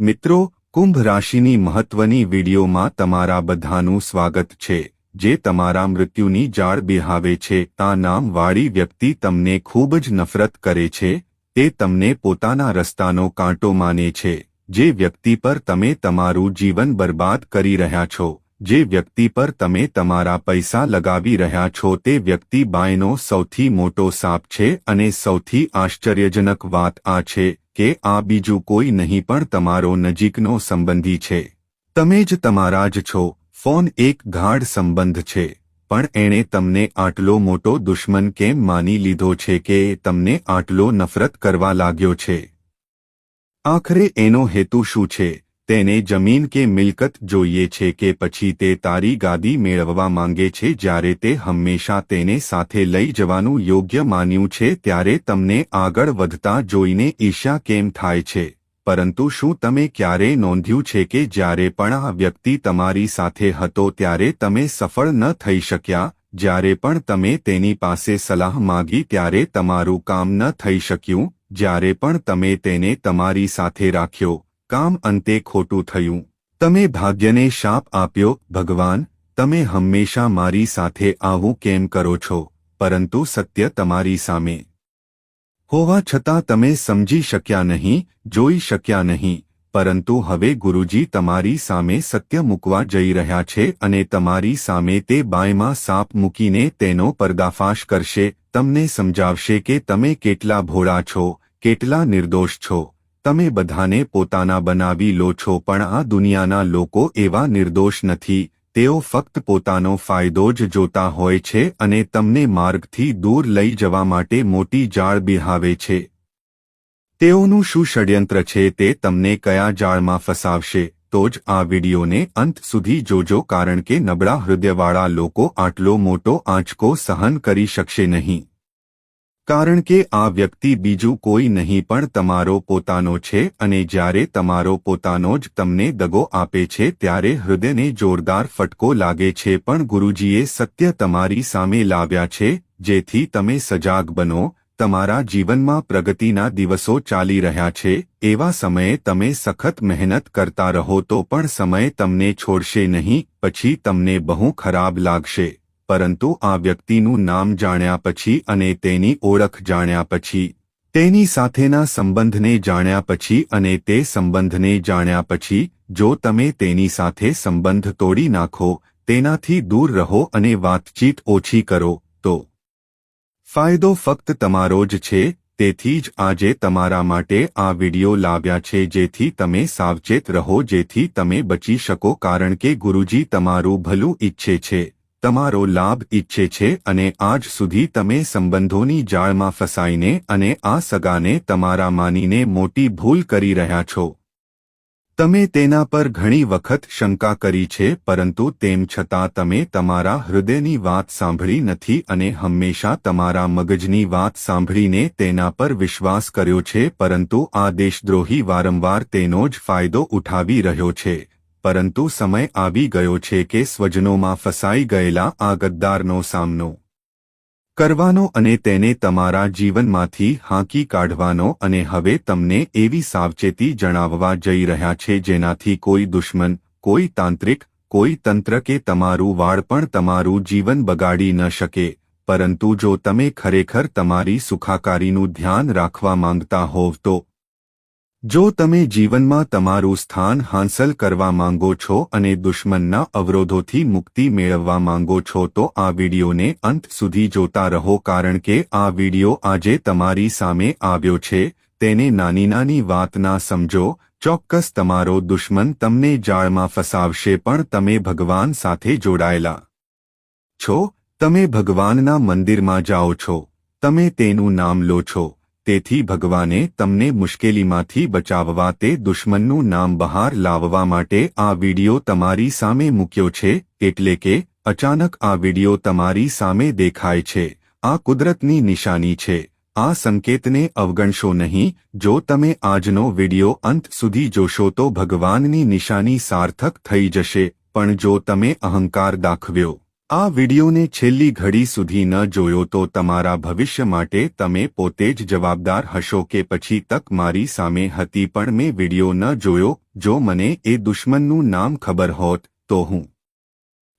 મિત્રો, કુંભ રાશિની મહત્વની વિડીયોમાં તમારા બધાનું સ્વાગત છે, જે તમારા મૃત્યુની જાળ બિહાવે છે આ નામવાળી વ્યક્તિ તમને ખૂબ જ નફરત કરે છે, તે તમને પોતાના રસ્તાનો કાંટો માને છે, જે વ્યક્તિ પર તમે તમારું જીવન બરબાદ કરી રહ્યા છો, જે વ્યક્તિ પર તમે તમારા પૈસા લગાવી રહ્યા છો, તે વ્યક્તિ બાયનો સૌથી મોટો સાપ છે અને સૌથી આશ્ચર્યજનક વાત આ છે કે આ બીજું કોઈ નહીં પણ તમારો નજીકનો સંબંધી છે. તમે જ તમારા જ છો, ફોન એક ગાઢ સંબંધ છે. પણ એણે તમને આટલો મોટો દુશ્મન કેમ માની લીધો છે કે તમને આટલો નફરત કરવા લાગ્યો છે? આખરે એનો હેતુ શું છે? તેને જમીન કે મિલકત જોઈએ છે કે પછી તે તારી ગાદી મેળવવા માંગે છે જ્યારે તે હંમેશા તેને સાથે લઈ જવાનું યોગ્ય માન્યું છે ત્યારે તમને આગળ વધતા જોઈને ઈર્ષ્યા કેમ થાય છે? પરંતુ શું તમે ક્યારે નોંધ્યું છે કે જ્યારે પણ આ વ્યક્તિ તમારી સાથે હતો ત્યારે તમે સફળ ન થઈ શક્યા? જ્યારે પણ તમે તેની પાસે સલાહ માગી ત્યારે તમારું કામ ન થઈ શક્યું? જ્યારે પણ તમે તેને તમારી સાથે રાખ્યો? કામ અંતે ખોટું થયું. તમે ભાગ્યને શાપ આપ્યો, ભગવાન, તમે હંમેશા મારી સાથે આવું કેમ કરો છો? પરંતુ સત્ય તમારી સામે. હોવા છતાં તમે સમજી શક્યા નહીં, જોઈ શક્યા નહીં, પરંતુ હવે ગુરુજી તમારી સામે સત્ય મૂકવા જઈ રહ્યા છે અને તમારી સામે તે બાયમાં સાપ મૂકીને તેનો પર્દાફાશ કરશે, તમને સમજાવશે કે તમે કેટલા ભોળા છો, કેટલા નિર્દોષ છો. તમે બધાને પોતાના બનાવી લો છો, પણ આ દુનિયાના લોકો એવા નિર્દોષ નથી. તેઓ ફક્ત પોતાનો ફાયદો જ જોતા હોય છે અને તમને માર્ગથી દૂર લઈ જવા માટે મોટી જાળ બિહાવે છે. તેઓનું શું ષડયંત્ર છે તે તમને કયા જાળમાં ફસાવશે? તો જ આ વિડીયોને અંત સુધી જોજો, કારણ કે નબળા હૃદયવાળા લોકો આટલો મોટો આંચકો સહન કરી શકશે નહીં. કારણ કે આ વ્યક્તિ બીજું કોઈ નહીં પણ તમારો પોતાનો છે અને જ્યારે તમારો પોતાનો જ તમને દગો આપે છે ત્યારે હૃદયને જોરદાર ફટકો લાગે છે પણ ગુરુજીએ સત્ય તમારી સામે લાવ્યા છે, જેથી તમે સજાગ બનો, તમારા જીવનમાં પ્રગતિના દિવસો ચાલી રહ્યા છે, એવા સમયે તમે સખત મહેનત કરતા રહો તો પણ સમય તમને છોડશે નહીં, પછી તમને બહુ ખરાબ લાગશે. પરંતુ આ વ્યક્તિનું નામ જાણ્યા પછી અને તેની ઓળખ જાણ્યા પછી, તેની સાથેના સંબંધને જાણ્યા પછી અને તે સંબંધને જાણ્યા પછી, જો તમે તેની સાથે સંબંધ તોડી નાખો, તેનાથી દૂર રહો અને વાતચીત ઓછી કરો, તો ફાયદો ફક્ત તમારો જ છે, તેથી જ આજે તમારા માટે આ વિડિયો લાવ્યા છે જેથી તમે સાવચેત રહો જેથી તમે બચી શકો કારણ કે ગુરુજી તમારું ભલું ઈચ્છે છે. તમારો લાભ ઈચ્છે છે અને આજ સુધી તમે સંબંધોની જાળમાં ફસાઈને અને આ સગાને તમારા માનીને મોટી ભૂલ કરી રહ્યા છો. તમે તેના પર ઘણી વખત શંકા કરી છે, પરંતુ તેમ છતાં તમે તમારા હૃદયની વાત સાંભળી નથી અને હંમેશા તમારા મગજની વાત સાંભળીને તેના પર વિશ્વાસ કર્યો છે, પરંતુ આ દેશદ્રોહી વારંવાર તેનો જ ફાયદો ઉઠાવી રહ્યો છે. પરંતુ સમય આવી ગયો છે કે સ્વજનોમાં ફસાઈ ગયેલા આ ગદ્દારનો સામનો કરવાનો અને તેને તમારા જીવનમાંથી હાંકી કાઢવાનો અને હવે તમને એવી સાવચેતી જણાવવા જઈ રહ્યા છે જેનાથી કોઈ દુશ્મન, કોઈ તાંત્રિક, કોઈ તંત્ર કે તમારું વાળ પણ તમારું જીવન બગાડી ન શકે. પરંતુ જો તમે ખરેખર તમારી સુખાકારીનું ધ્યાન રાખવા માંગતા હોવ તો જો તમે જીવનમાં તમારું સ્થાન હાંસલ કરવા માંગો છો અને દુશ્મનના અવરોધોથી મુક્તિ મેળવવા માંગો છો, તો આ વિડીયોને અંત સુધી જોતા રહો, કારણ કે આ વીડિયો આજે તમારી સામે આવ્યો છે. તેને નાની નાની વાત ના સમજો. ચોક્કસ તમારો દુશ્મન તમને જાળમાં ફસાવશે, પણ તમે ભગવાન સાથે જોડાયેલા છો. તમે ભગવાનના મંદિરમાં જાઓ છો. તમે તેનું નામ લો છો. તેથી ભગવાને તમને મુશ્કેલીમાંથી બચાવવા તે દુશ્મનનું નામ બહાર લાવવા માટે આ વિડિયો તમારી સામે મૂક્યો છે, એટલે કે, અચાનક આ વિડિયો તમારી સામે દેખાય છે. આ કુદરતની નિશાની છે. આ સંકેતને અવગણશો નહીં. જો તમે આજનો વિડિયો અંત સુધી જોશો તો ભગવાનની નિશાની સાર્થક થઈ જશે. પણ જો તમે અહંકાર દાખવ્યો આ વિડિયોને છેલ્લી ઘડી સુધી ન જોયો તો તમારા ભવિષ્ય માટે તમે પોતે જ જવાબદાર હશો કે પછી તક મારી સામે હતી પણ મેં વિડિયો ન જોયો, જો મને એ દુશ્મનનું નામ ખબર હોત, તો હું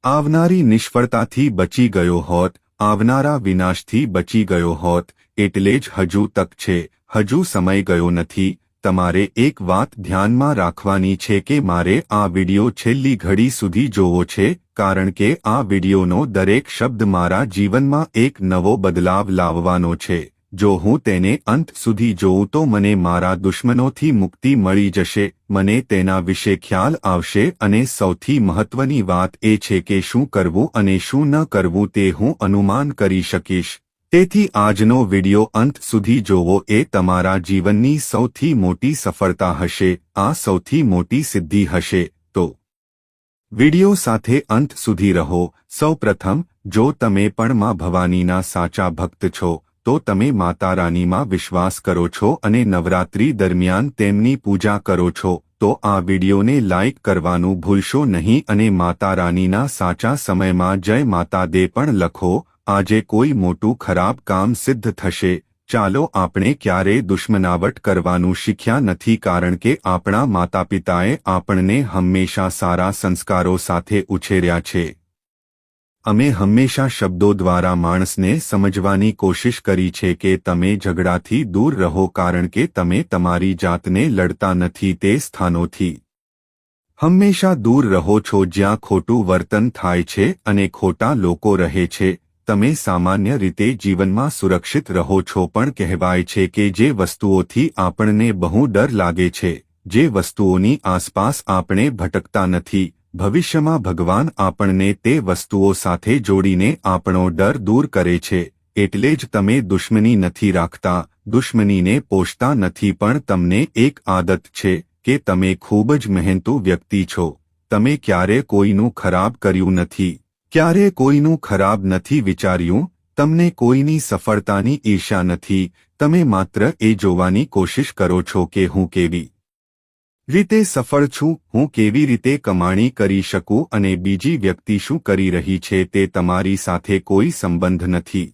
આવનારી નિષ્ફળતાથી બચી ગયો હોત, આવનારા વિનાશથી બચી ગયો હોત, એટલે જ હજુ તક છે, હજુ સમય ગયો નથી તમારે એક વાત ધ્યાનમાં રાખવાની છે કે મારે આ વિડિયો છેલ્લી ઘડી સુધી જોવો છે, કારણ કે આ વિડિયોનો દરેક શબ્દ મારા જીવનમાં એક નવો બદલાવ લાવવાનો છે. જો હું તેને અંત સુધી જોઉં તો મને મારા દુશ્મનોથી મુક્તિ મળી જશે, મને તેના વિશે ખ્યાલ આવશે અને સૌથી મહત્વની વાત એ છે કે શું કરવું અને શું ન કરવું તે હું અનુમાન કરી શકીશ. તેથી આજનો વિડિયો અંત સુધી જોવો. એ તમારા જીવનની સૌથી મોટી સફળતા હશે. આ સૌથી મોટી સિદ્ધિ હશે. તો વિડિયો સાથે અંત સુધી રહો. સૌપ્રથમ, જો તમે પણ માં ભવાનીના સાચા ભક્ત છો, તો તમે માતા રાનીમાં વિશ્વાસ કરો છો અને નવરાત્રી દરમિયાન તેમની પૂજા કરો છો, તો આ વિડિયોને લાઇક કરવાનું ભૂલશો નહીં અને માતા રાનીના સાચા સમયમાં જય માતા દે પણ લખો. આજે કોઈ મોટું ખરાબ કામ સિદ્ધ થશે. ચાલો આપણે ક્યારેય દુશ્મનાવટ કરવાનું શીખ્યા નથી કારણ કે આપણા માતા પિતાએ આપણને હંમેશા સારા સંસ્કારો સાથે ઉછેર્યા છે. અમે હંમેશા શબ્દો દ્વારા માણસને સમજવાની કોશિશ કરી છે કે તમે ઝઘડાથી દૂર રહો કારણ કે તમે તમારી જાતને લડતા નથી તે સ્થાનોથી. હંમેશા દૂર રહો છો જ્યાં ખોટું વર્તન થાય છે અને ખોટા લોકો રહે છે. તમે સામાન્ય રીતે જીવનમાં સુરક્ષિત રહો છો પણ કહેવાય છે કે જે વસ્તુઓથી આપણને બહુ ડર લાગે છે, જે વસ્તુઓની આસપાસ આપણે ભટકતા નથી. ભવિષ્યમાં ભગવાન આપણને તે વસ્તુઓ સાથે જોડીને આપણો ડર દૂર કરે છે, એટલે જ તમે દુશ્મની નથી રાખતા, દુશ્મનીને પોષતા નથી પણ તમને એક આદત છે કે તમે ખૂબ જ મહેનતુ વ્યક્તિ છો. તમે ક્યારે કોઈનું ખરાબ કર્યું નથી. ક્યારે કોઈનું ખરાબ નથી વિચાર્યું, તમને કોઈની સફળતાની ઈર્ષા નથી, તમે માત્ર એ જોવાની કોશિશ કરો છો કે હું કેવી રીતે સફળ છું, હું કેવી રીતે કમાણી કરી શકું અને બીજી વ્યક્તિ શું કરી રહી છે તે તમારી સાથે કોઈ સંબંધ નથી.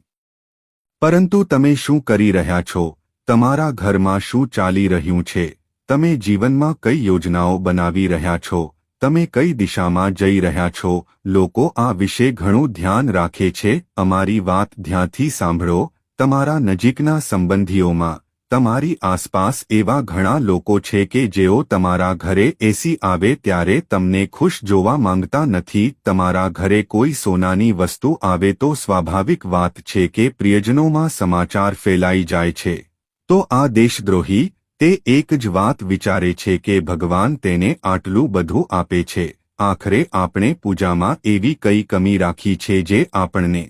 પરંતુ તમે શું કરી રહ્યા છો, તમારા ઘરમાં શું ચાલી રહ્યું છે, તમે જીવનમાં કઈ યોજનાઓ બનાવી રહ્યા છો તમે કઈ દિશામાં જઈ રહ્યા છો? લોકો આ વિશે ઘણું ધ્યાન રાખે છે. અમારી વાત ધ્યાનથી સાંભળો. તમારા નજીકના સંબંધીઓમાં તમારી આસપાસ એવા ઘણા લોકો છે કે જેઓ તમારા ઘરે એસી આવે ત્યારે તમને ખુશ જોવા માંગતા નથી. તમારા ઘરે કોઈ સોનાની વસ્તુ આવે તો સ્વાભાવિક વાત છે કે પ્રિયજનોમાં સમાચાર ફેલાઈ જાય છે. તો આ દેશદ્રોહી તે એક જ વાત વિચારે છે કે ભગવાન તેને આટલું બધું આપે છે. આખરે આપણે પૂજામાં એવી કઈ કમી રાખી છે જે આપણને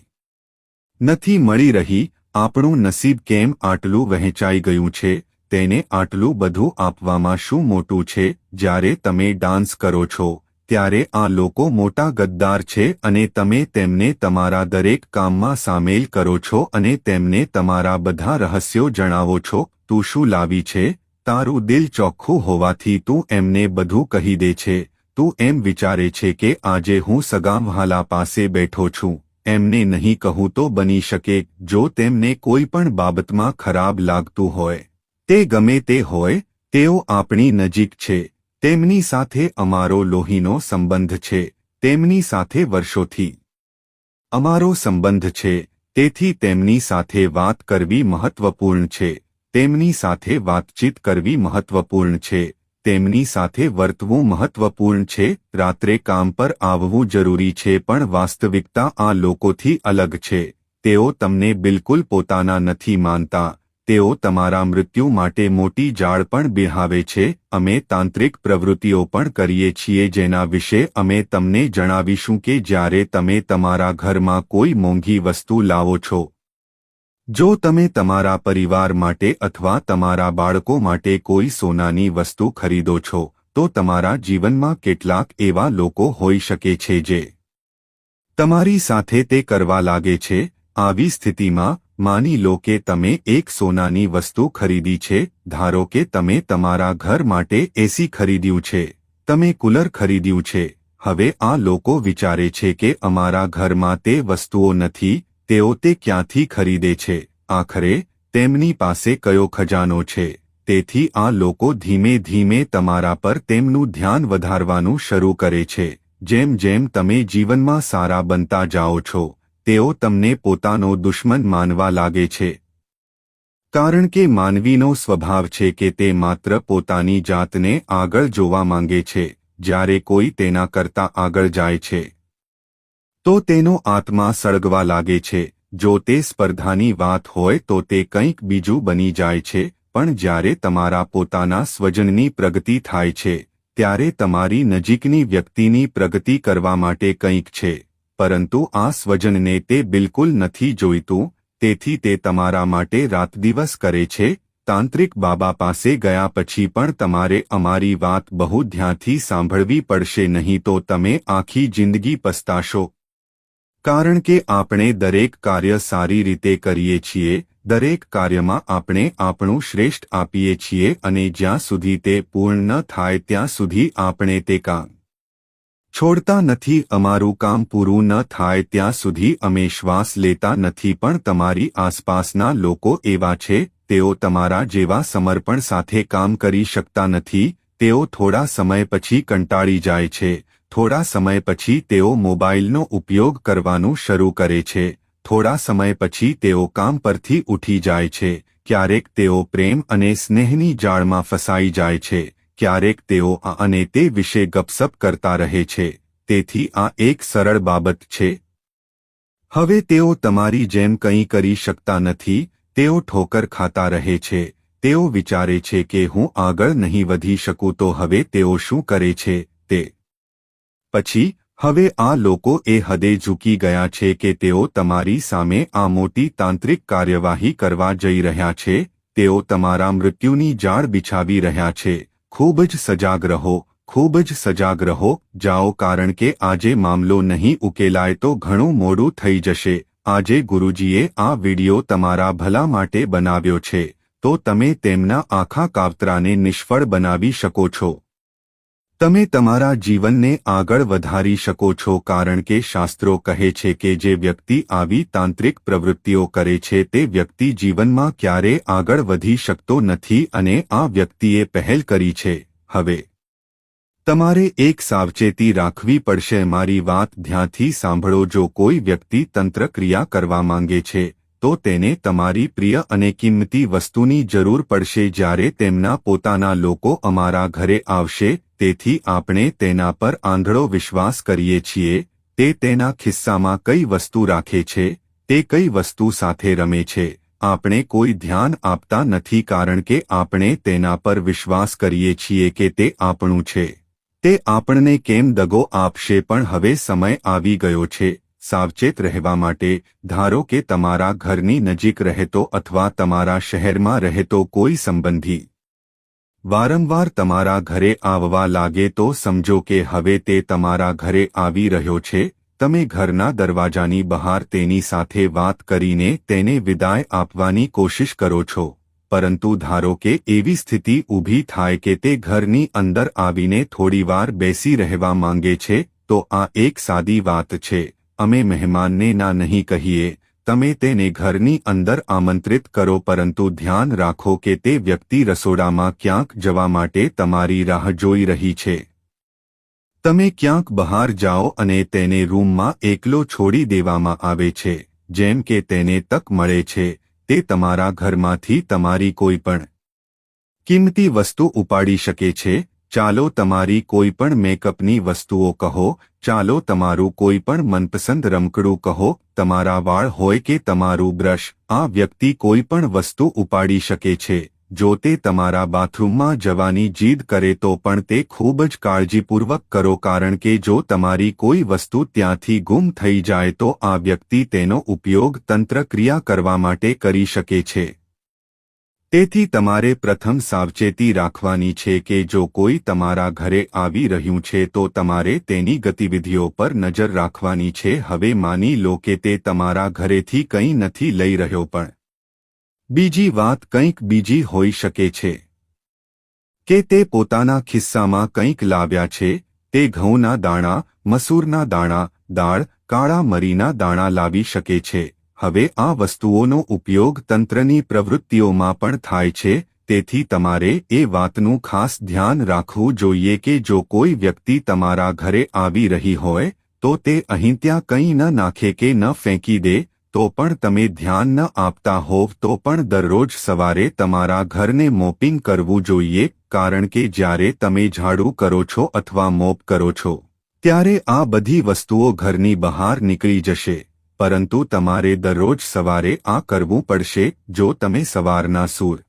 નથી મળી રહી. આપણું નસીબ કેમ આટલું વહેંચાઈ ગયું છે? તેને આટલું બધું આપવામાં શું મોટું છે? જ્યારે તમે ડાન્સ કરો છો, ત્યારે આ લોકો મોટા ગદ્દાર છે અને તમે તેમને તમારા દરેક કામમાં સામેલ કરો છો અને તેમને તમારા બધા રહસ્યો જણાવો છો. તું શું લાવી છે? તારું દિલ ચોખ્ખું હોવાથી તું એમને બધું કહી દે છે. તું એમ વિચારે છે કે આજે હું સગામહાલા પાસે બેઠો છું. એમને નહીં કહું તો બની શકે, જો તેમને કોઈ પણ બાબતમાં ખરાબ લાગતું હોય. તે ગમે તે હોય, તેઓ આપણી નજીક છે. તેમની સાથે અમારો લોહીનો સંબંધ છે. તેમની સાથે વર્ષોથી અમારો સંબંધ છે. તેથી તેમની સાથે વાત કરવી મહત્વપૂર્ણ છે. તેમની સાથે વાતચીત કરવી મહત્વપૂર્ણ છે. તેમની સાથે વર્તવું મહત્વપૂર્ણ છે. રાત્રે કામ પર આવવું જરૂરી છે પણ વાસ્તવિકતા આ લોકોથી અલગ છે. તેઓ તમને બિલકુલ પોતાના નથી માનતા. તેઓ તમારા મૃત્યુ માટે મોટી જાળ પણ બિહાવે છે. અમે તાંત્રિક પ્રવૃત્તિઓ પણ કરીએ છીએ જેના વિશે અમે તમને જણાવીશું કે જ્યારે તમે તમારા ઘરમાં કોઈ મોંઘી વસ્તુ લાવો છો જો તમે તમારા પરિવાર માટે અથવા તમારા બાળકો માટે કોઈ સોનાની વસ્તુ ખરીદો છો, તો તમારા જીવનમાં કેટલાક એવા લોકો હોઈ શકે છે જે તમારી સાથે તે કરવા લાગે છે, આવી સ્થિતિમાં, માની લો કે તમે એક સોનાની વસ્તુ ખરીદી છે, ધારો કે તમે તમારા ઘર માટે એસી ખરીદ્યું છે, તમે કુલર ખરીદ્યું છે, હવે આ લોકો વિચારે છે કે અમારા ઘરમાં તે વસ્તુઓ નથી તેઓ તે ક્યાંથી ખરીદે છે? આખરે તેમની પાસે કયો ખજાનો છે? તેથી આ લોકો ધીમે ધીમે તમારા પર તેમનું ધ્યાન વધારવાનું શરૂ કરે છે. જેમ જેમ તમે જીવનમાં સારા બનતા જાઓ છો, તેઓ તમને પોતાનો દુશ્મન માનવા લાગે છે. કારણ કે માનવીનો સ્વભાવ છે કે તે માત્ર પોતાની જાતને આગળ જોવા માંગે છે, જ્યારે કોઈ તેના કરતા આગળ જાય છે. તો તેનો આત્મા સળગવા લાગે છે. જો તે સ્પર્ધાની વાત હોય તો તે કંઈક બીજું બની જાય છે, પણ જ્યારે તમારા પોતાના સ્વજનની પ્રગતિ થાય છે, ત્યારે તમારી નજીકની વ્યક્તિની પ્રગતિ કરવા માટે કંઈક છે. પરંતુ આ સ્વજનને તે બિલકુલ નથી જોઈતું, તેથી તે તમારા માટે રાતદિવસ કરે છે. તાંત્રિક બાબા પાસે ગયા પછી પણ તમારે અમારી વાત બહુ ધ્યાનથી સાંભળવી પડશે નહીં તો તમે આખી જિંદગી પસ્તાશો. કારણ કે આપણે દરેક કાર્ય સારી રીતે કરીએ છીએ, દરેક કાર્યમાં આપણે આપણું શ્રેષ્ઠ આપીએ છીએ અને જ્યાં સુધી તે પૂર્ણ ન થાય ત્યાં સુધી આપણે તે કામ છોડતા નથી, અમારું કામ પૂરું ન થાય ત્યાં સુધી અમે શ્વાસ લેતા નથી, પણ તમારી આસપાસના લોકો એવા છે, તેઓ તમારા જેવા સમર્પણ સાથે કામ કરી શકતા નથી, તેઓ થોડા સમય પછી કંટાળી જાય છે. થોડા સમય પછી તેઓ મોબાઈલનો ઉપયોગ કરવાનું શરૂ કરે છે. થોડા સમય પછી તેઓ કામ પરથી ઉઠી જાય છે. ક્યારેક તેઓ પ્રેમ અને સ્નેહની જાળમાં ફસાઈ જાય છે. ક્યારેક તેઓ આ અને તે વિશે ગપસપ કરતા રહે છે. તેથી આ એક સરળ બાબત છે. હવે તેઓ તમારી જેમ કંઈ કરી શકતા નથી. તેઓ ઠોકર ખાતા રહે છે. તેઓ વિચારે છે કે હું આગળ નહીં વધી શકું તો હવે તેઓ શું કરે છે તે પછી, હવે આ લોકો એ હદે ઝૂકી ગયા છે કે તેઓ તમારી સામે આ મોટી તાંત્રિક કાર્યવાહી કરવા જઈ રહ્યા છે, તેઓ તમારા મૃત્યુની જાળ બિછાવી રહ્યા છે, ખૂબ જ સજાગ રહો, ખૂબ જ સજાગ રહો, જાઓ કારણ કે આજે મામલો નહીં ઉકેલાય તો ઘણું મોડું થઈ જશે, આજે ગુરુજીએ આ વિડિયો તમારા ભલા માટે બનાવ્યો છે, તો તમે તેમના આખા કાવતરાને નિષ્ફળ બનાવી શકો છો. તમે તમારા જીવનને આગળ વધારી શકો છો કારણ કે શાસ્ત્રો કહે છે કે જે વ્યક્તિ આવી તાંત્રિક પ્રવૃત્તિઓ કરે છે તે વ્યક્તિ જીવનમાં ક્યારે આગળ વધી શકતો નથી અને આ વ્યક્તિએ પહેલ કરી છે. હવે, તમારે એક સાવચેતી રાખવી પડશે. મારી વાત ધ્યાનથી સાંભળો. જો કોઈ વ્યક્તિ તંત્ર ક્રિયા કરવા માંગે છે, તો તેને તમારી પ્રિય અને કિંમતી વસ્તુની જરૂર પડશે જ્યારે તેમના પોતાના લોકો અમારા ઘરે આવશે તેથી આપણે તેના પર આંધળો વિશ્વાસ કરીએ છીએ, તે તેના ખિસ્સામાં કઈ વસ્તુ રાખે છે, તે કઈ વસ્તુ સાથે રમે છે, આપણે કોઈ ધ્યાન આપતા નથી કારણ કે આપણે તેના પર વિશ્વાસ કરીએ છીએ કે તે આપણું છે. તે આપણને કેમ દગો આપશે પણ હવે સમય આવી ગયો છે, સાવચેત રહેવા માટે, ધારો કે તમારા ઘરની નજીક રહેતો અથવા તમારા શહેરમાં રહેતો કોઈ સંબંધી વારંવાર તમારા ઘરે આવવા લાગે તો સમજો કે હવે તે તમારા ઘરે આવી રહ્યો છે, તમે ઘરના દરવાજાની બહાર તેની સાથે વાત કરીને તેને વિદાય આપવાની કોશિશ કરો છો. પરંતુ ધારો કે એવી સ્થિતિ ઊભી થાય કે તે ઘરની અંદર આવીને થોડીવાર બેસી રહેવા માંગે છે, તો આ એક સાદી વાત છે. અમે મહેમાનને ના નહીં કહીએ. તમે તેને ઘરની અંદર આમંત્રિત કરો, પરંતુ ધ્યાન રાખો કે તે વ્યક્તિ રસોડામાં ક્યાંક જવા માટે તમારી રાહ જોઈ રહી છે. તમે ક્યાંક બહાર જાઓ અને તેને રૂમમાં એકલો છોડી દેવામાં આવે છે, જેમ કે તેને તક મળે છે, તે તમારા ઘરમાંથી તમારી કોઈ પણ કિંમતી વસ્તુ ઉપાડી શકે છે ચાલો તમારી કોઈ પણ મેકઅપની વસ્તુઓ કહો, ચાલો તમારું કોઈ પણ મનપસંદ રમકડું કહો, તમારા વાળ હોય કે તમારું બ્રશ, આ વ્યક્તિ કોઈ પણ વસ્તુ ઉપાડી શકે છે. જો તે તમારા બાથરૂમમાં જવાની જીદ કરે તો પણ તે ખૂબ જ કાળજીપૂર્વક કરો કારણ કે જો તમારી કોઈ વસ્તુ ત્યાંથી ગુમ થઈ જાય તો આ વ્યક્તિ તેનો ઉપયોગ તંત્રક્રિયા કરવા માટે કરી શકે છે. તેથી તમારે પ્રથમ સાવચેતી રાખવાની છે કે જો કોઈ તમારા ઘરે આવી રહ્યું છે તો તમારે તેની ગતિવિધિઓ પર નજર રાખવાની છે. હવે માની લો કે તે તમારા ઘરેથી કંઈ નથી લઈ રહ્યો પણ. બીજી વાત કંઈક બીજી હોઈ શકે છે. કે તે પોતાના ખિસ્સામાં કંઈક લાવ્યા છે, તે ઘઉંના દાણા, મસૂરના દાણા, દાળ, કાળા મરીના દાણા લાવી શકે છે. હવે આ વસ્તુઓનો ઉપયોગ તંત્રની પ્રવૃત્તિઓમાં પણ થાય છે, તેથી તમારે એ વાતનું ખાસ ધ્યાન રાખવું જોઈએ કે જો કોઈ વ્યક્તિ તમારા ઘરે આવી રહી હોય, તો તે અહીં ત્યાં કંઈ ન નાખે કે ન ફેંકી દે, તો પણ તમે ધ્યાન ન આપતા હોવ તો પણ દરરોજ સવારે તમારા ઘરને મોપિંગ કરવું જોઈએ, કારણ કે જ્યારે તમે ઝાડુ કરો છો અથવા મોપ કરો છો, ત્યારે આ બધી વસ્તુઓ ઘરની બહાર નીકળી જશે. પરંતુ તમારે દરરોજ સવારે આ કરવું પડશે, જો તમે સવારના સૂર.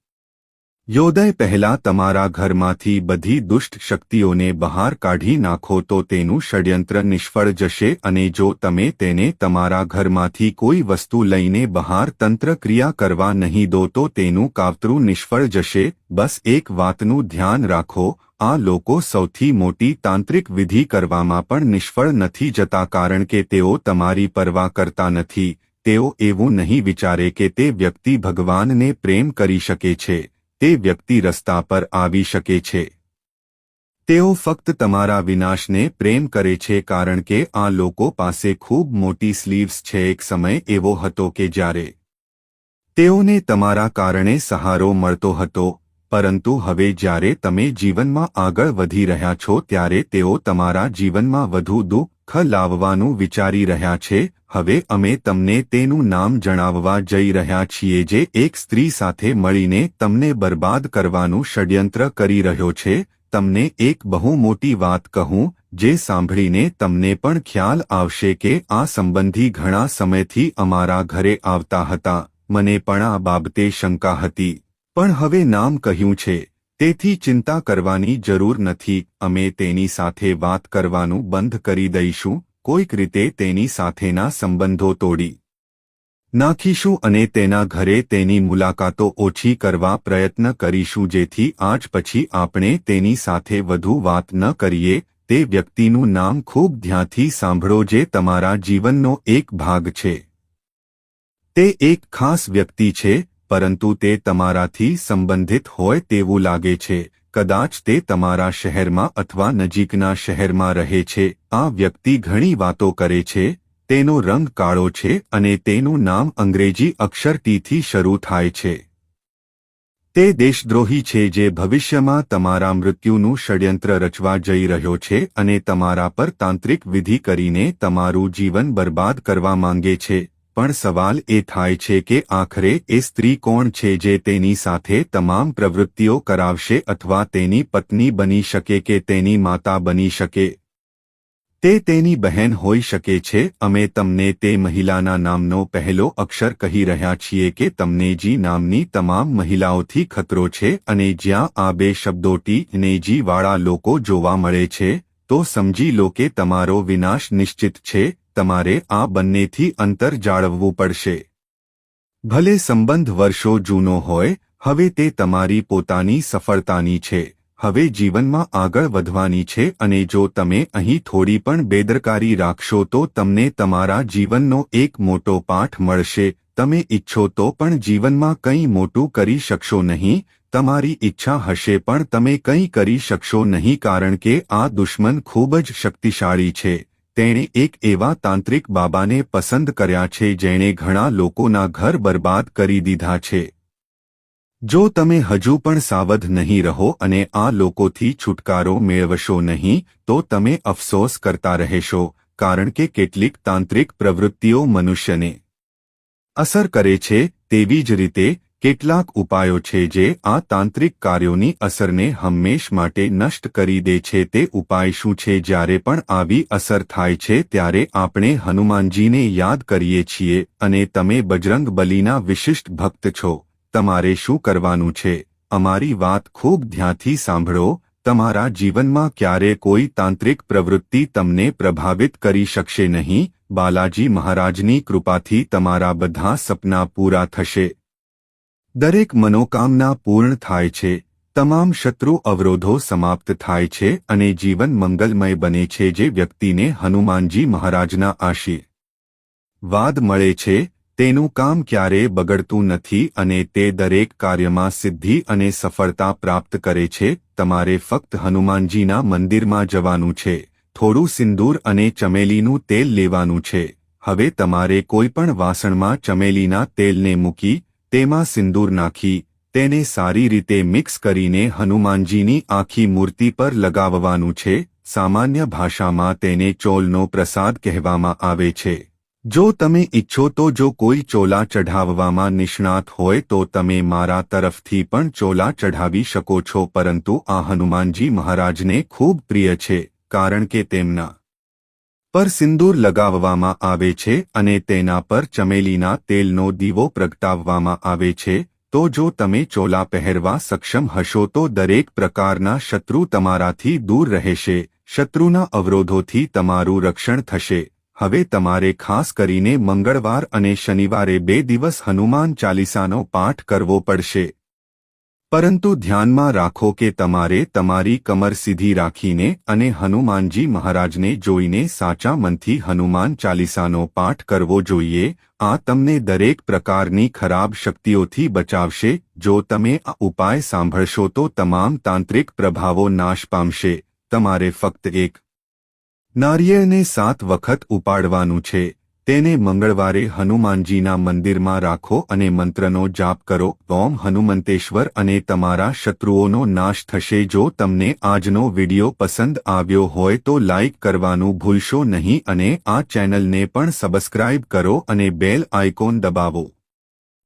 યોદય પહેલા તમારા ઘરમાંથી બધી દુષ્ટ શક્તિઓને બહાર કાઢી નાખો તો તેનું ષડયંત્ર નિષ્ફળ જશે અને જો તમે તેને તમારા ઘરમાંથી કોઈ વસ્તુ લઈને બહાર તંત્ર ક્રિયા કરવા નહીં દો તો તેનું કાવતરું નિષ્ફળ જશે, બસ એક વાતનું ધ્યાન રાખો આ લોકો સૌથી મોટી તાંત્રિક વિધિ કરવામાં પણ નિષ્ફળ નથી જતા કારણ કે તેઓ તમારી પરવા કરતા નથી, તેઓ એવું નહીં વિચારે કે તે વ્યક્તિ ભગવાનને પ્રેમ કરી શકે છે, તે વ્યક્તિ રસ્તા પર આવી શકે છે. તેઓ ફક્ત તમારા વિનાશને પ્રેમ કરે છે કારણ કે આ લોકો પાસે ખૂબ મોટી સ્લીવ્સ છે એક સમય એવો હતો કે જ્યારે તેઓને તમારા કારણે સહારો મળતો હતો પરંતુ હવે જ્યારે તમે જીવનમાં આગળ વધી રહ્યા છો ત્યારે તેઓ તમારા જીવનમાં વધુ દુઃખ લાવવાનું વિચારી રહ્યા છે. હવે અમે તમને તેનું નામ જણાવવા જઈ રહ્યા છીએ જે એક સ્ત્રી સાથે મળીને તમને બરબાદ કરવાનું ષડયંત્ર કરી રહ્યો છે. તમને એક બહુ મોટી વાત કહું, જે સાંભળીને તમને પણ ખ્યાલ આવશે કે આ સંબંધી ઘણા સમયથી અમારા ઘરે આવતા હતા. મને પણ આ બાબતે શંકા હતી. પણ હવે નામ કહ્યું છે, તેથી ચિંતા કરવાની જરૂર નથી, અમે તેની સાથે વાત કરવાનું બંધ કરી દઈશું, કોઈક રીતે તેની સાથેના સંબંધો તોડી નાખીશું અને તેના ઘરે તેની મુલાકાતો ઓછી કરવા પ્રયત્ન કરીશું જેથી આજ પછી આપણે તેની સાથે વધુ વાત ન કરીએ, તે વ્યક્તિનું નામ ખૂબ ધ્યાનથી સાંભળો જે તમારા જીવનનો એક ભાગ છે. તે એક ખાસ વ્યક્તિ છે પરંતુ તે તમારાથી સંબંધિત હોય તેવું લાગે છે. કદાચ તે તમારા શહેરમાં અથવા નજીકના શહેરમાં રહે છે. આ વ્યક્તિ ઘણી વાતો કરે છે. તેનો રંગ કાળો છે અને તેનું નામ અંગ્રેજી અક્ષર ટીથી શરૂ થાય છે. તે દેશદ્રોહી છે જે ભવિષ્યમાં તમારા મૃત્યુનું ષડયંત્ર રચવા જઈ રહ્યો છે અને તમારા પર તાંત્રિક વિધિ કરીને તમારું જીવન બરબાદ કરવા માંગે છે. પણ સવાલ એ થાય છે કે આખરે એ સ્ત્રી કોણ છે જે તેની સાથે તમામ પ્રવૃત્તિઓ કરાવશે અથવા તેની પત્ની બની શકે કે તેની માતા બની શકે? તે તેની બહેન હોઈ શકે છે. અમે તમને તે મહિલાના નામનો પહેલો અક્ષર કહી રહ્યા છીએ કે તમને જી નામની તમામ મહિલાઓથી ખતરો છે અને જ્યાં આ બે શબ્દો ટી નેજીવાળા લોકો જોવા મળે છે, તો સમજી લો કે તમારો વિનાશ નિશ્ચિત છે. તમારે આ બંનેથી અંતર જાળવવું પડશે. ભલે સંબંધ વર્ષો જૂનો હોય, હવે તે તમારી પોતાની સફળતાની છે. હવે જીવનમાં આગળ વધવાની છે અને જો તમે અહીં થોડી પણ બેદરકારી રાખશો તો તમને તમારા જીવનનો એક મોટો પાઠ મળશે. તમે ઈચ્છો તો પણ જીવનમાં કંઈ મોટું કરી શકશો નહીં. તમારી ઈચ્છા હશે પણ તમે કંઈ કરી શકશો નહીં કારણ કે આ દુશ્મન ખૂબ જ શક્તિશાળી છે. તેણે એક એવા તાંત્રિક બાબાને પસંદ કર્યા છે જેણે ઘણા લોકોના ઘર બરબાદ કરી દીધા છે. જો તમે હજુ પણ સાવધ નહીં રહો અને આ લોકોથી છુટકારો મેળવશો નહીં, તો તમે અફસોસ કરતા રહેશો, કારણ કે કેટલીક તાંત્રિક પ્રવૃત્તિઓ મનુષ્યને અસર કરે છે, તેવી જ રીતે કેટલાક ઉપાયો છે જે આ તાંત્રિક કાર્યોની અસરને હંમેશ માટે નષ્ટ કરી દે છે તે ઉપાય શું છે? જ્યારે પણ આવી અસર થાય છે, ત્યારે આપણે હનુમાનજીને યાદ કરીએ છીએ અને તમે બજરંગ બલીના વિશિષ્ટ ભક્ત છો. તમારે શું કરવાનું છે? અમારી વાત ખૂબ ધ્યાનથી સાંભળો. તમારા જીવનમાં ક્યારે કોઈ તાંત્રિક પ્રવૃત્તિ તમને પ્રભાવિત કરી શકશે નહીં? બાલાજી મહારાજની કૃપાથી તમારા બધા સપના પૂરા થશે. દરેક મનોકામના પૂર્ણ થાય છે, તમામ શત્રુ અવરોધો સમાપ્ત થાય છે અને જીવન મંગલમય બને છે જે વ્યક્તિને હનુમાનજી મહારાજના આશીર્વાદ મળે છે, તેનું કામ ક્યારેય બગડતું નથી અને તે દરેક કાર્યમાં સિદ્ધિ અને સફળતા પ્રાપ્ત કરે છે, તમારે ફક્ત હનુમાનજીના મંદિરમાં જવાનું છે, થોડું સિંદૂર અને ચમેલીનું તેલ લેવાનું છે, હવે તમારે કોઈપણ વાસણમાં ચમેલીના તેલને મૂકી તેમાં સિંદૂર નાખી, તેને સારી રીતે મિક્સ કરીને હનુમાનજીની આખી મૂર્તિ પર લગાવવાનું છે, સામાન્ય ભાષામાં તેને ચોલનો પ્રસાદ કહેવામાં આવે છે. જો તમે ઈચ્છો તો જો કોઈ ચોલા ચઢાવવામાં નિષ્ણાત હોય તો તમે મારા તરફથી પણ ચોલા ચઢાવી શકો છો, પરંતુ આ હનુમાનજી મહારાજને ખૂબ પ્રિય છે, કારણ કે તેમના પર સિંદૂર લગાવવામાં આવે છે અને તેના પર ચમેલીના તેલનો દીવો પ્રગટાવવામાં આવે છે, તો જો તમે ચોલા પહેરવા સક્ષમ હશો તો દરેક પ્રકારના શત્રુ તમારાથી દૂર રહેશે, શત્રુના અવરોધોથી તમારું રક્ષણ થશે. હવે તમારે ખાસ કરીને મંગળવાર અને શનિવારે બે દિવસ હનુમાન ચાલીસાનો પાઠ કરવો પડશે. પરંતુ ધ્યાનમાં રાખો કે તમારે તમારી કમર સીધી રાખીને અને હનુમાનજી મહારાજને જોઈને સાચા મનથી હનુમાન ચાલીસાનો પાઠ કરવો જોઈએ, આ તમને દરેક પ્રકારની ખરાબ શક્તિઓથી બચાવશે, જો તમે આ ઉપાય સાંભળશો તો તમામ તાંત્રિક પ્રભાવો નાશ પામશે, તમારે ફક્ત એક નારિયેળને સાત વખત ઉપાડવાનું છે. તેને મંગળવારે હનુમાનજીના મંદિરમાં રાખો અને મંત્રનો જાપ કરો, ઓમ હનુમંતેશ્વર અને તમારા શત્રુઓનો નાશ થશે. જો તમને આજનો વિડિયો પસંદ આવ્યો હોય તો લાઇક કરવાનું ભૂલશો નહીં અને આ ચેનલને પણ સબસ્ક્રાઇબ કરો અને બેલ આઇકોન દબાવો.